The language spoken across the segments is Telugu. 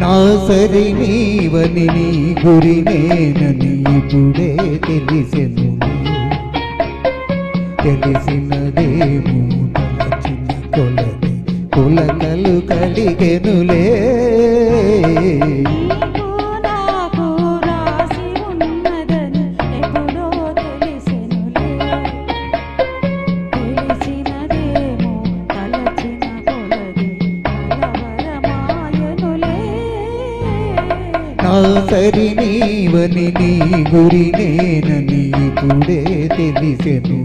నా సరి నీవని నీ గురి నేనని ఇప్పుడే తెలిసెను. తెలిసినదేమో తలచిన కొలది కులకలు కలిగెనులే. నా సరి నీవని నీ గురి నేనని ఇప్పుడే తెలిసెను.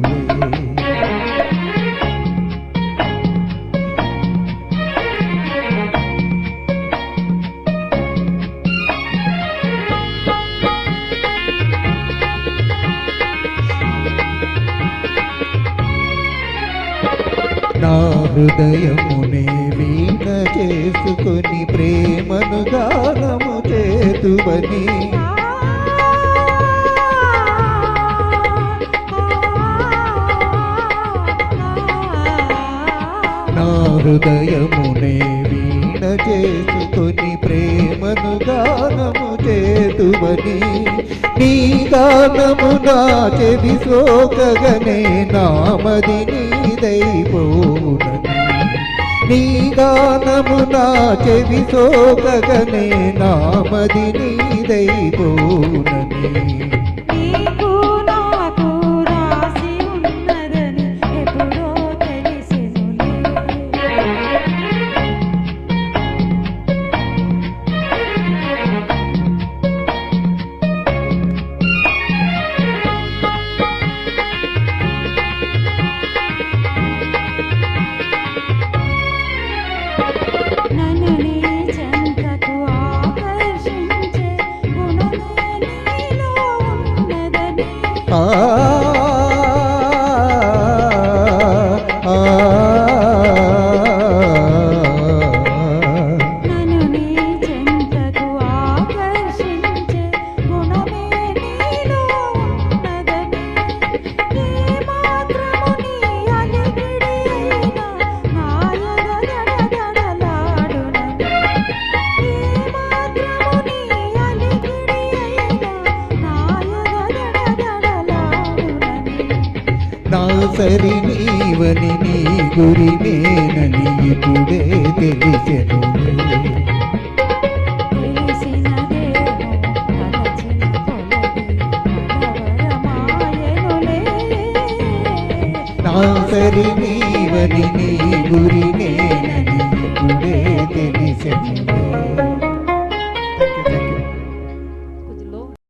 నా హృదయమునే వీణ చేసుకొని ప్రేమను గానము చేతువని. నా హృదయమునే వీణ చేసుకొని ప్రేమను గానము చేతువని. నీ గానము నా చెవి సోకగనే నామది నీ గానము నీ నా చెవి సోకగనే నామది నీదైపోనని ah. సరి నీవని నీ గురి నేనని ఇప్పుడే తెలిసెను. నా సరి నీవని నీ గురి నేనని